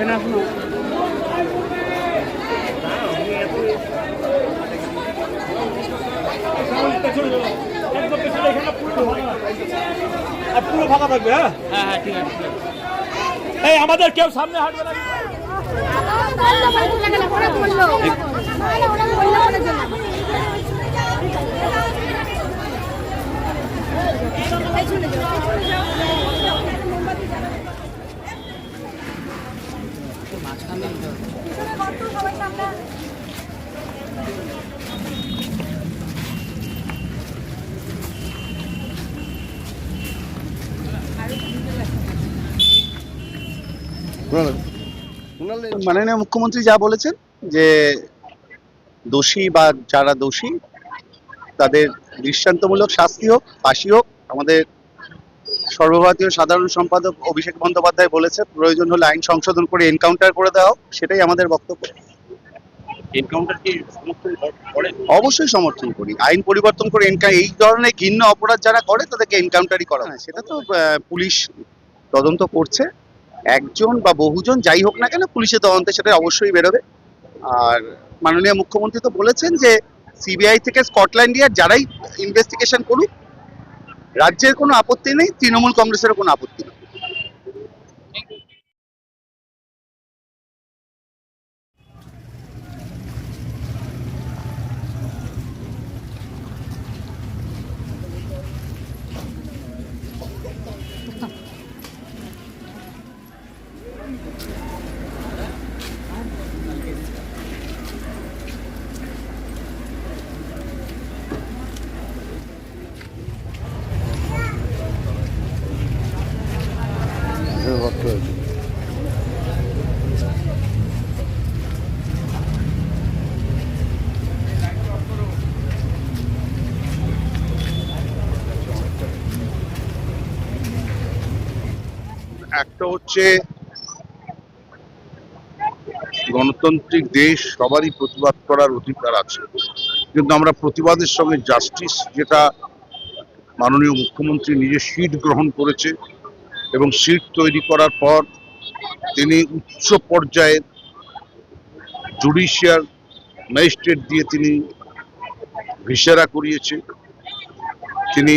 এখানে আসুন আর পুরো ফাঁকা থাকবে হ্যাঁ হ্যাঁ হ্যাঁ ঠিক আছে ঠিক আছে। এই আমাদের কেউ সামনে হাঁটবে না মাননীয় মুখ্যমন্ত্রী যা বলেছেন যে দোষী বা যারা দোষী তাদের দৃষ্টান্তমূলক শাস্তি হোক ফাঁসি হোক আমাদের সর্বভারতীয় সাধারণ সম্পাদক অভিষেক বন্দ্যোপাধ্যায় বলেছে প্রয়োজন হলে আইন সংশোধন করে এনকাউন্টার করে দেওয়া হোক সেটাই আমাদের বক্তব্য। অবশ্যই সমর্থন করি। আইন পরিবর্তন করে এই ধরনের ঘিন্ন অপরাধ যারা করে তাদেরকে এনকাউন্টারই করা হয় সেটা তো আহ, পুলিশ তদন্ত করছে। একজন বা বহুজন, যাই হোক না কেন, পুলিশের তদন্তে সেটা অবশ্যই বেরোবে। আর মাননীয় মুখ্যমন্ত্রী তো বলেছেন যে, সিবিআই থেকে স্কটল্যান্ড ইয়ার্ড যারাই ইনভেস্টিগেশন করুক, রাজ্যের কোনো আপত্তি নেই, তৃণমূল কংগ্রেসেরও কোনো আপত্তি নেই। একটা হচ্ছে গণতান্ত্রিক দেশ, সবারই প্রতিবাদ করার অধিকার আছে। কিন্তু আমরা প্রতিবাদের সঙ্গে জাস্টিস যেটা মাননীয় মুখ্যমন্ত্রী নিজে সিট গ্রহণ করেছে এবং সিট তৈরি করার পর তিনি উচ্চ পর্যায়ের জুডিশিয়াল ম্যাজিস্ট্রেট দিয়ে তিনি ভিসেরা করিয়েছে। তিনি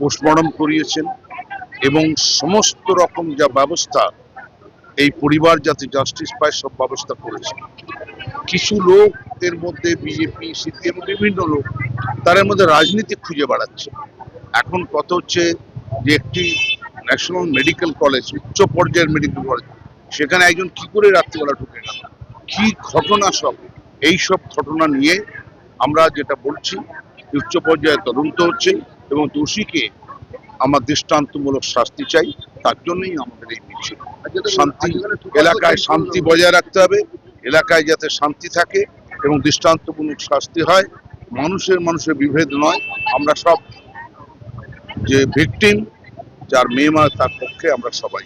পোস্টমর্টম করিয়েছেন এবং সমস্ত রকম যা ব্যবস্থা এই পরিবার যাতে জাস্টিস পায়, সব ব্যবস্থা করেছে। কিছু লোক এর মধ্যে বিজেপি, সিপিএম বিভিন্ন লোক তার মধ্যে রাজনীতি খুঁজে বেড়াচ্ছে। এখন কত হচ্ছে যে একটি ন্যাশনাল মেডিকেল কলেজ উচ্চ পর্যায়ের মেডিকেল কলেজ সেখানে একজন কি করে রাত্রিবেলা ঢুকে গেল কি ঘটনা সব? এই সব ঘটনা নিয়ে আমরা যেটা বলছি উচ্চ পর্যায়ে তদন্ত হচ্ছে এবং দোষীকে আমার দৃষ্টান্তমূলক শাস্তি চাই, তার জন্যই আমাদের এই মিছিল। শান্তি, এলাকায় শান্তি বজায় রাখতে হবে, এলাকায় যাতে শান্তি থাকে এবং দৃষ্টান্তমূলক শাস্তি হয়। মানুষের মানুষের বিভেদ নয়, আমরা সব যে ভিকটিম যার মেয়ে মা তার পক্ষে আমরা সবাই।